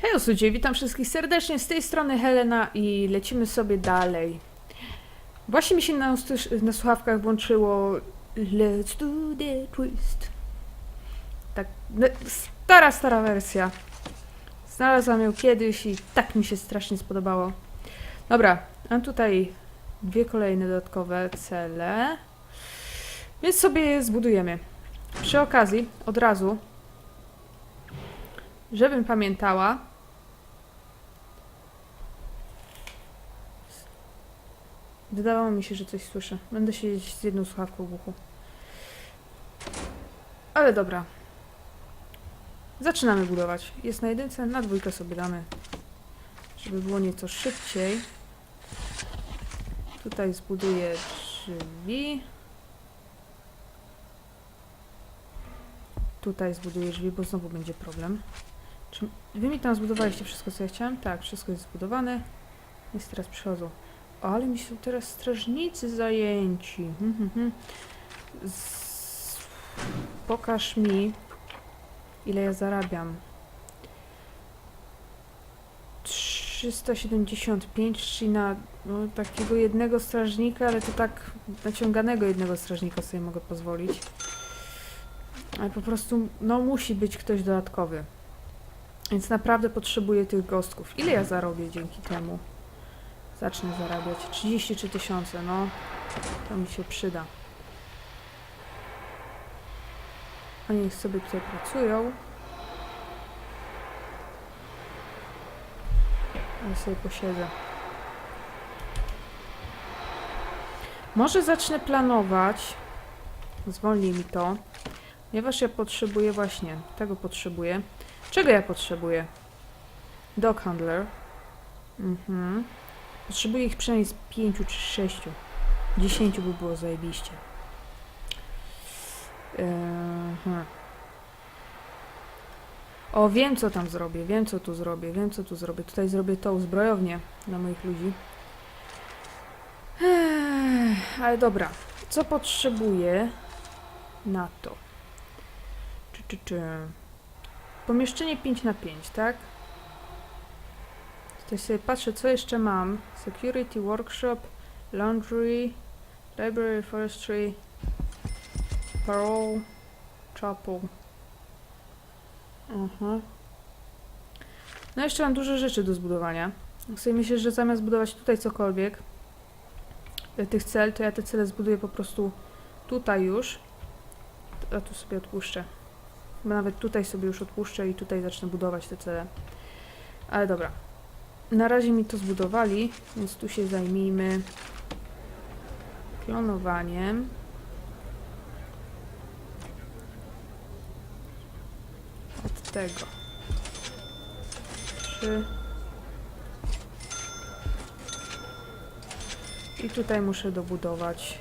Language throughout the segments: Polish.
Hej ludzie, witam wszystkich serdecznie, z tej strony Helena i lecimy sobie dalej. Właśnie mi się na, na słuchawkach włączyło Let's do the twist. Tak, ne- stara, stara wersja. Znalazłam ją kiedyś i tak mi się strasznie spodobało. Dobra, mam tutaj dwie kolejne dodatkowe cele. Więc sobie je zbudujemy. Przy okazji, od razu, żebym pamiętała, Wydawało mi się, że coś słyszę. Będę siedzieć z jedną słuchawką w uchu. Ale dobra. Zaczynamy budować. Jest na jedynce, na dwójkę sobie damy. Żeby było nieco szybciej. Tutaj zbuduję drzwi. Tutaj zbuduję drzwi, bo znowu będzie problem. Czy wy mi tam zbudowaliście wszystko, co ja chciałam? Tak, wszystko jest zbudowane. Więc teraz przychodzą. Ale mi są teraz strażnicy zajęci. Hmm, hmm. Z... Pokaż mi, ile ja zarabiam. 375, czyli na no, takiego jednego strażnika, ale to tak naciąganego jednego strażnika sobie mogę pozwolić. Ale po prostu, no musi być ktoś dodatkowy. Więc naprawdę potrzebuję tych gostków. Ile ja zarobię dzięki temu? Zacznę zarabiać. 33 tysiące, no. To mi się przyda. Oni sobie tutaj pracują. Ja sobie posiedzę. Może zacznę planować. Zwolni mi to. Ponieważ ja potrzebuję właśnie, tego potrzebuję. Czego ja potrzebuję? Dog handler. Mhm. Potrzebuję ich przynajmniej z pięciu czy sześciu. Dziesięciu by było zajebiście. Eee, hmm. O, wiem co tam zrobię, wiem co tu zrobię, wiem co tu zrobię. Tutaj zrobię tą zbrojownię dla moich ludzi. Ale dobra, co potrzebuję na to? Czy, czy, czy. Pomieszczenie 5 na 5 tak? Tutaj sobie patrzę, co jeszcze mam. Security, workshop, laundry, library, forestry, parole, chapel. Aha. No jeszcze mam dużo rzeczy do zbudowania. Sobie myślę, że zamiast budować tutaj cokolwiek, e, tych cel, to ja te cele zbuduję po prostu tutaj już. A tu sobie odpuszczę. Bo nawet tutaj sobie już odpuszczę i tutaj zacznę budować te cele. Ale dobra. Na razie mi to zbudowali, więc tu się zajmijmy klonowaniem. Od tego. Trzy. I tutaj muszę dobudować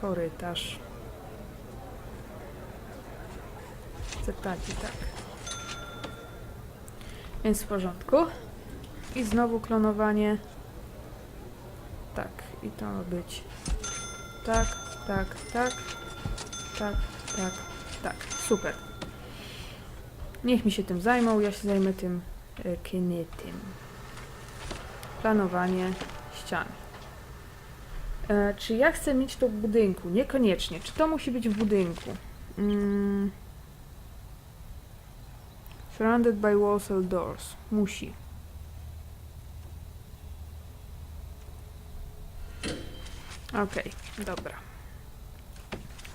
korytarz. Tak i tak. Więc w porządku. I znowu klonowanie. Tak, i to ma być. Tak, tak, tak. Tak, tak, tak. Super. Niech mi się tym zajmą, ja się zajmę tym kinetym. Planowanie ścian. E, czy ja chcę mieć to w budynku? Niekoniecznie. Czy to musi być w budynku? Mm. Surrounded by walls and doors. Musi. Okej, dobra.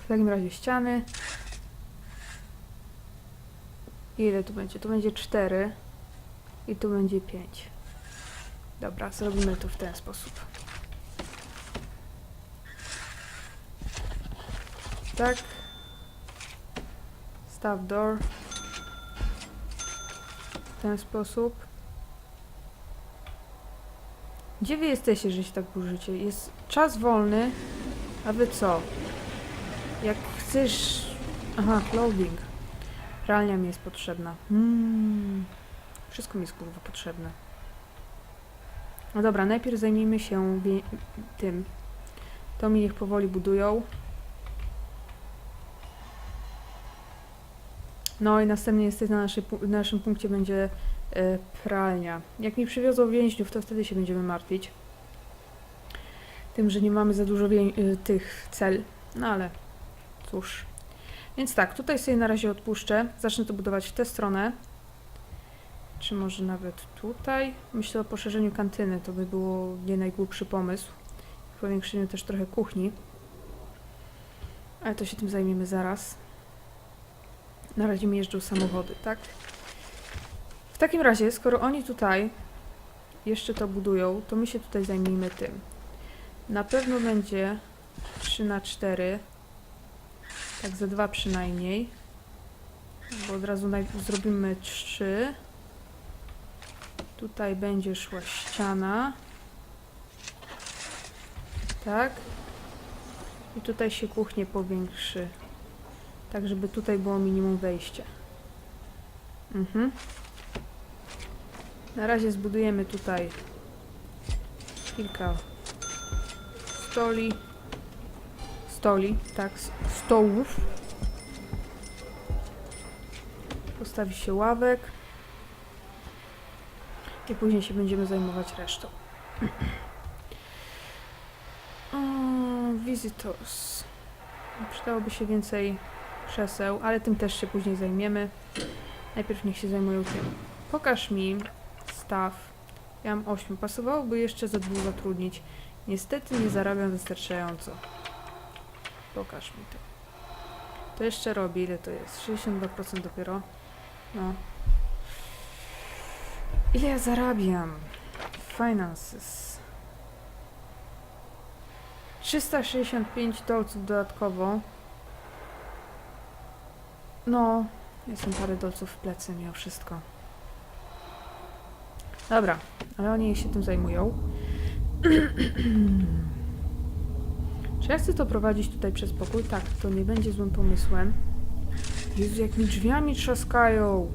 W takim razie ściany. Ile tu będzie? Tu będzie 4 i tu będzie 5. Dobra, zrobimy to w ten sposób. Tak. Staff door w ten sposób. Gdzie wy jesteście, że się tak burzycie? Jest czas wolny, a wy co? Jak chcesz... Aha, clothing. Pralnia mi jest potrzebna. Hmm. Wszystko mi jest kurwa potrzebne. No dobra, najpierw zajmijmy się tym. To mi niech powoli budują. No i następnie niestety na, na naszym punkcie będzie e, pralnia. Jak mi przywiozą więźniów, to wtedy się będziemy martwić. Tym, że nie mamy za dużo e, tych cel. No ale cóż. Więc tak, tutaj sobie na razie odpuszczę. Zacznę to budować w tę stronę. Czy może nawet tutaj? Myślę o poszerzeniu kantyny. To by było nie najgłupszy pomysł. Powiększeniu też trochę kuchni. Ale to się tym zajmiemy zaraz. Na razie mi jeżdżą samochody, tak? W takim razie, skoro oni tutaj jeszcze to budują, to my się tutaj zajmijmy tym. Na pewno będzie 3 na 4 tak ze dwa przynajmniej. Bo od razu zrobimy 3. Tutaj będzie szła ściana. Tak. I tutaj się kuchnię powiększy. Tak, żeby tutaj było minimum wejścia. Mhm. Na razie zbudujemy tutaj kilka stoli. Stoli, tak, stołów. Postawi się ławek. I później się będziemy zajmować resztą. Visitors. Przydałoby się więcej krzeseł, ale tym też się później zajmiemy. Najpierw niech się zajmują tym. Pokaż mi staw. Ja mam 8. Pasowałoby jeszcze za dwóch zatrudnić. Niestety nie zarabiam wystarczająco. Pokaż mi to. To jeszcze robi. Ile to jest? 62% dopiero. No. Ile ja zarabiam? Finances. 365 dolców dodatkowo. No, jestem parę dolców w plecy, mimo wszystko. Dobra, ale oni się tym zajmują. Czy ja chcę to prowadzić tutaj przez pokój? Tak, to nie będzie złym pomysłem. Jezu, jak mi drzwiami trzaskają.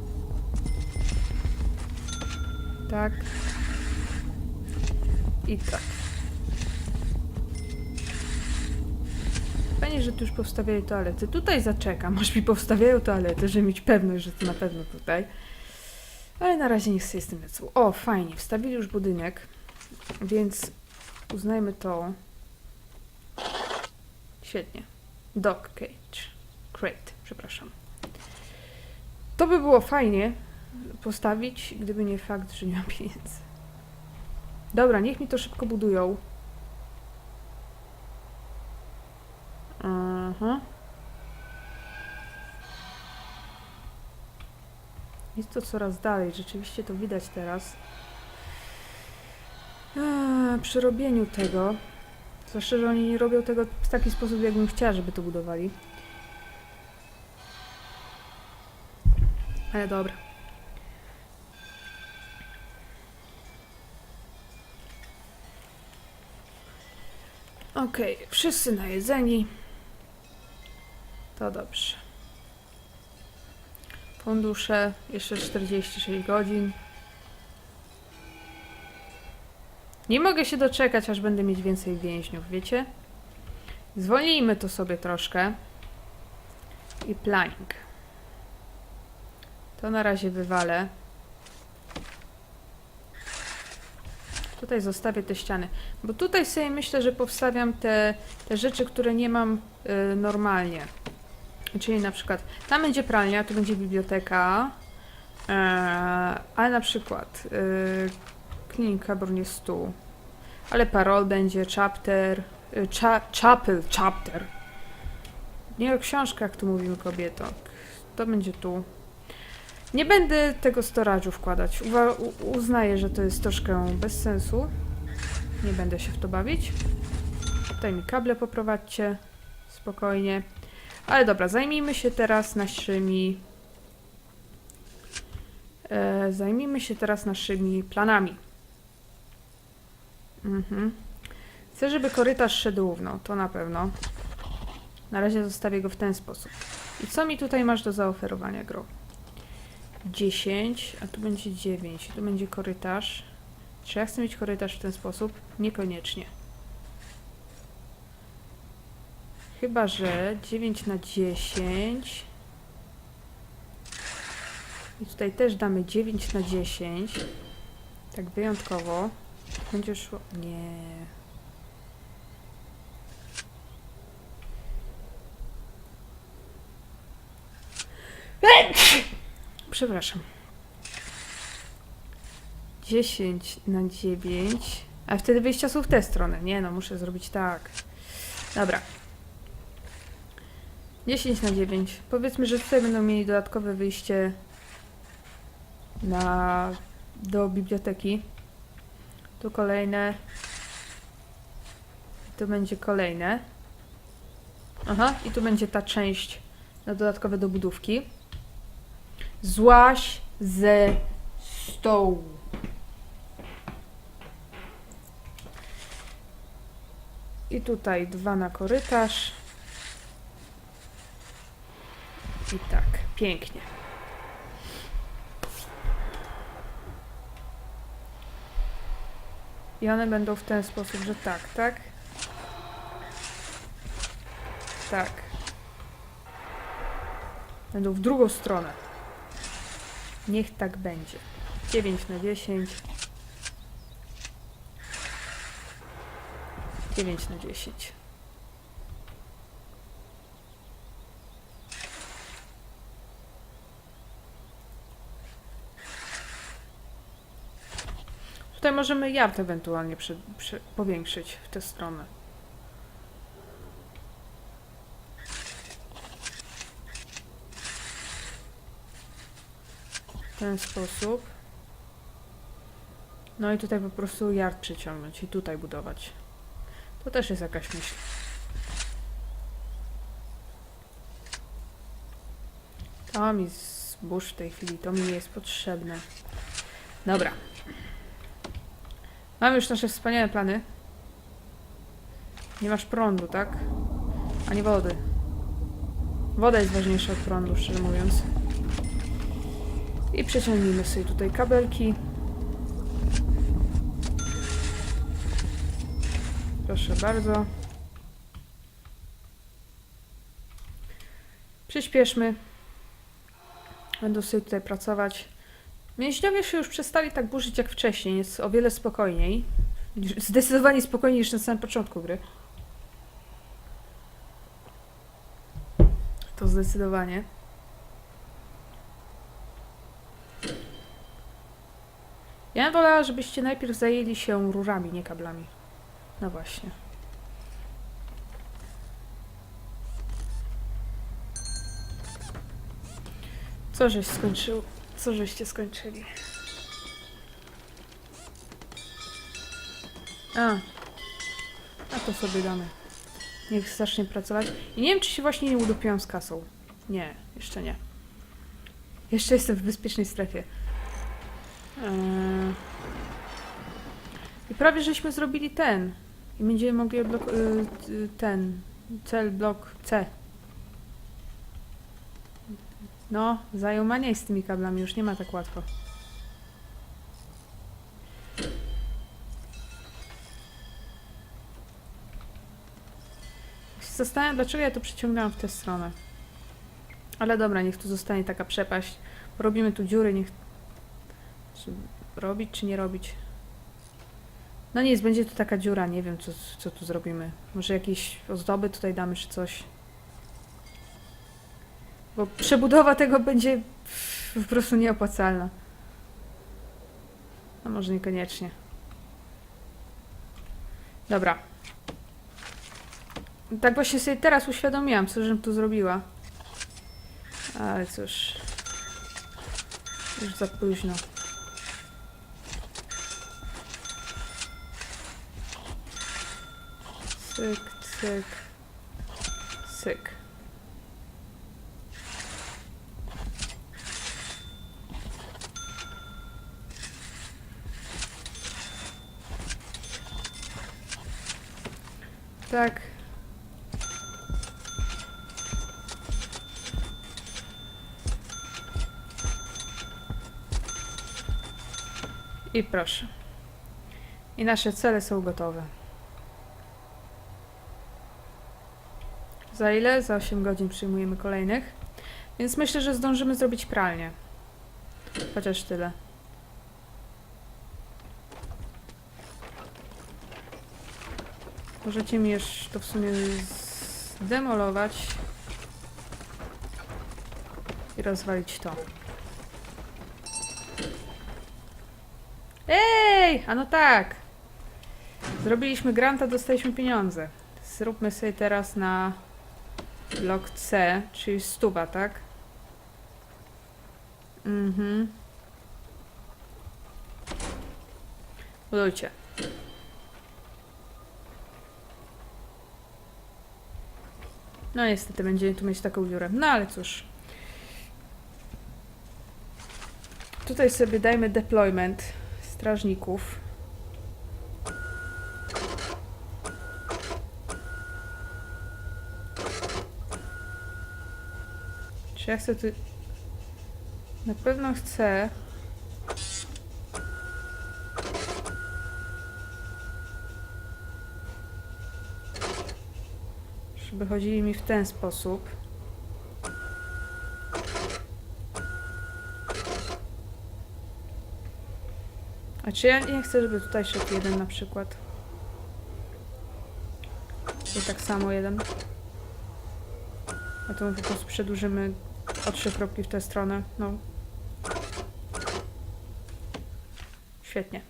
Tak. I tak. Fajnie, że tu już powstawiają toalety. Tutaj zaczekam, aż mi powstawiają toalety, żeby mieć pewność, że to na pewno tutaj. Ale na razie niech sobie z tym lecą. O, fajnie, wstawili już budynek, więc uznajmy to. Świetnie. Dog cage. Crate, przepraszam. To by było fajnie postawić, gdyby nie fakt, że nie mam pieniędzy. Dobra, niech mi to szybko budują. Aha. Jest to coraz dalej, rzeczywiście to widać teraz. Przy robieniu tego, zwłaszcza, że oni nie robią tego w taki sposób, jakbym chciała, żeby to budowali. Ale dobra. Okej, wszyscy najedzeni. To dobrze. Fundusze, jeszcze 46 godzin. Nie mogę się doczekać, aż będę mieć więcej więźniów, wiecie? Zwolnijmy to sobie troszkę. I planning. To na razie wywalę. Tutaj zostawię te ściany. Bo tutaj sobie myślę, że powstawiam te, te rzeczy, które nie mam y, normalnie. Czyli na przykład tam będzie pralnia, tu będzie biblioteka, e, ale na przykład cleaning cupboard jest tu. Ale parol będzie, chapter, y, cha, chapel, chapter. Nie o książkach tu mówimy kobieto. To będzie tu. Nie będę tego storage'u wkładać. Uwa- uznaję, że to jest troszkę bez sensu. Nie będę się w to bawić. Tutaj mi kable poprowadźcie. Spokojnie. Ale dobra, zajmijmy się teraz naszymi... E, zajmijmy się teraz naszymi planami. Mhm. Chcę, żeby korytarz szedł równo, to na pewno. Na razie zostawię go w ten sposób. I co mi tutaj masz do zaoferowania, Gro? 10, a tu będzie 9. Tu będzie korytarz. Czy ja chcę mieć korytarz w ten sposób? Niekoniecznie. Chyba, że 9 na 10 I tutaj też damy 9 na 10. Tak wyjątkowo. Będzie szło... Nie. Przepraszam. 10 na 9. A wtedy wyjścia są w tę stronę. Nie no, muszę zrobić tak. Dobra. 10 na 9. Powiedzmy, że tutaj będą mieli dodatkowe wyjście na do biblioteki. Tu kolejne. Tu będzie kolejne. Aha, i tu będzie ta część na dodatkowe dobudówki. Złaś ze stołu. I tutaj dwa na korytarz. I tak, pięknie. I one będą w ten sposób, że tak, tak? Tak. Będą w drugą stronę. Niech tak będzie. 9 na 10. 9 na 10. Tutaj możemy yard ewentualnie przy, przy, powiększyć w tę stronę. W ten sposób. No i tutaj po prostu yard przyciągnąć i tutaj budować. To też jest jakaś myśl. To mi zbóż w tej chwili, to mi nie jest potrzebne. Dobra. Mamy już nasze wspaniałe plany. Nie masz prądu, tak? Ani wody. Woda jest ważniejsza od prądu, szczerze mówiąc. I przeciągnijmy sobie tutaj kabelki. Proszę bardzo. Przyspieszmy. Będą sobie tutaj pracować. Więźniowie się już przestali tak burzyć jak wcześniej. Jest o wiele spokojniej. Zdecydowanie spokojniej niż na samym początku gry. To zdecydowanie. Ja bym wolała, żebyście najpierw zajęli się rurami, nie kablami. No właśnie. Co żeś skończył? Co żeście skończyli? A. A to sobie damy. Niech zacznie pracować. I nie wiem, czy się właśnie nie udupiłam z kasą. Nie, jeszcze nie. Jeszcze jestem w bezpiecznej strefie. Eee... I prawie żeśmy zrobili ten. I będziemy mogli y, y, ten. Cel blok C. No, zajął mniej z tymi kablami, już nie ma tak łatwo. Zastanawiam, dlaczego ja to przyciągnęłam w tę stronę. Ale dobra, niech tu zostanie taka przepaść. Robimy tu dziury, niech... Robić, czy nie robić? No nic, będzie tu taka dziura, nie wiem, co, co tu zrobimy. Może jakieś ozdoby tutaj damy, czy coś. Bo przebudowa tego będzie po prostu nieopłacalna. A może niekoniecznie. Dobra. Tak właśnie sobie teraz uświadomiłam, co żem tu zrobiła. Ale cóż. Już za późno. Cyk, cyk, cyk. Tak. I proszę. I nasze cele są gotowe. Za ile? Za 8 godzin przyjmujemy kolejnych. Więc myślę, że zdążymy zrobić pralnię. Chociaż tyle. Możecie mi już to w sumie zdemolować i rozwalić to. Ej! A no tak! Zrobiliśmy granta, dostaliśmy pieniądze. Zróbmy sobie teraz na blok C, czyli stuba, tak? Mhm. Budujcie. No niestety będziemy tu mieć taką dziurę. No ale cóż. Tutaj sobie dajmy deployment strażników. Czy ja chcę tu... Na pewno chcę... Żeby chodzili mi w ten sposób. A czy ja nie chcę, żeby tutaj szedł jeden na przykład? I tak samo jeden. A to po prostu przedłużymy o trzy kropki w tę stronę. No. Świetnie.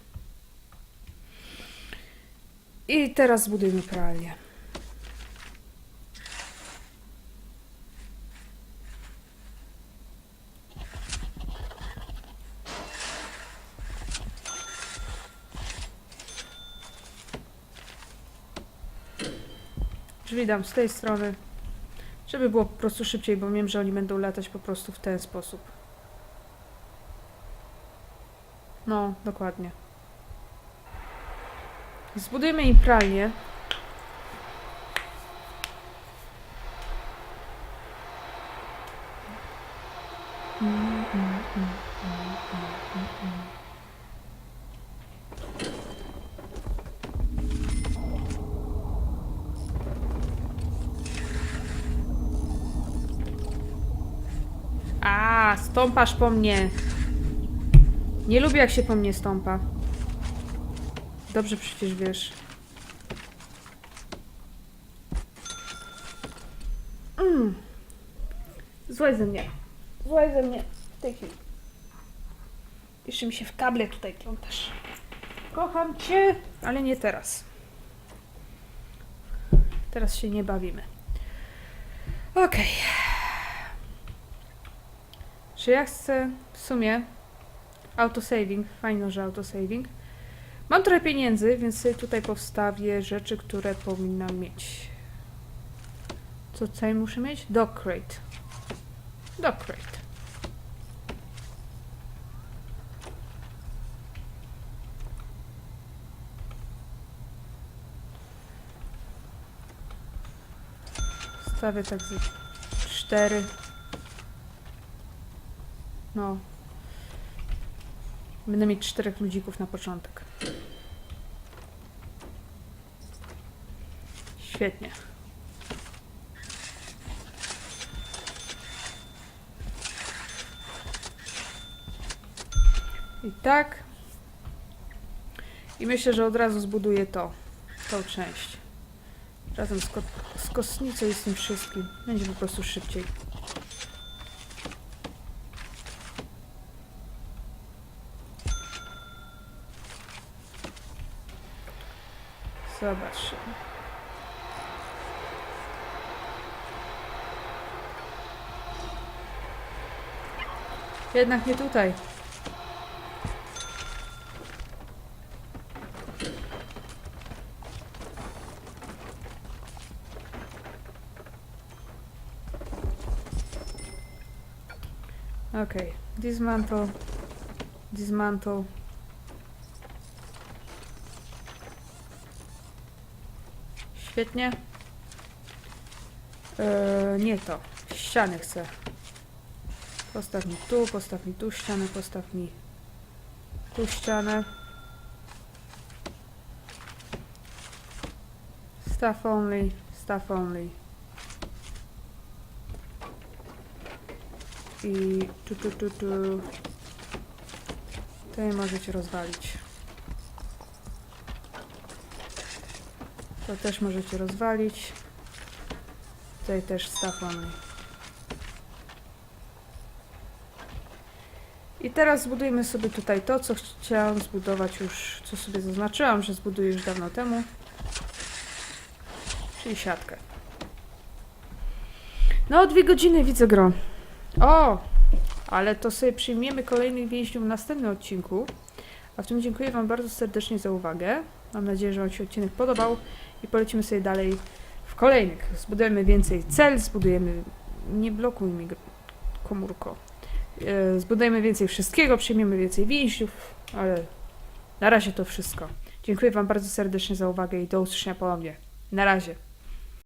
I teraz zbudujmy pralnię. Dam z tej strony, żeby było po prostu szybciej, bo wiem, że oni będą latać po prostu w ten sposób. No, dokładnie. Zbudujmy im pralnię. Stąpasz po mnie. Nie lubię, jak się po mnie stąpa. Dobrze przecież wiesz. Mm. Ze mnie. Złaj ze mnie. W tej chwili. Jeszcze mi się w kable tutaj plątasz. Kocham cię, ale nie teraz. Teraz się nie bawimy. Okej. Czy ja chcę w sumie autosaving, fajno, że autosaving. Mam trochę pieniędzy, więc sobie tutaj powstawię rzeczy, które powinnam mieć. Co tutaj muszę mieć? Dog crate. Dog crate. Stawię tak z cztery. No. Będę mieć czterech ludzików na początek. Świetnie. I tak. I myślę, że od razu zbuduję to. Tą część. Razem z, ko z i z tym wszystkim. Będzie po prostu szybciej. Zobacz. Jednak nie tutaj. Okay, dismantle, dismantle. Świetnie. Eee, nie to. Ściany chcę. Postaw mi tu, postaw mi tu ścianę, postaw mi tu ścianę. Staff only, staff only. I tu, tu, tu, tu. Tutaj możecie rozwalić. To też możecie rozwalić. Tutaj też staw. I teraz zbudujmy sobie tutaj to, co chciałam zbudować już, co sobie zaznaczyłam, że zbuduję już dawno temu. Czyli siatkę. No, dwie godziny widzę gro. O! Ale to sobie przyjmiemy kolejnych więźniów w następnym odcinku. A w tym dziękuję Wam bardzo serdecznie za uwagę. Mam nadzieję, że Wam się odcinek podobał i polecimy sobie dalej w kolejnych. Zbudujemy więcej cel, zbudujemy... Nie blokuj mi, komórko. E, Zbudujemy więcej wszystkiego, przyjmiemy więcej więźniów, ale na razie to wszystko. Dziękuję Wam bardzo serdecznie za uwagę i do usłyszenia ponownie. Na razie.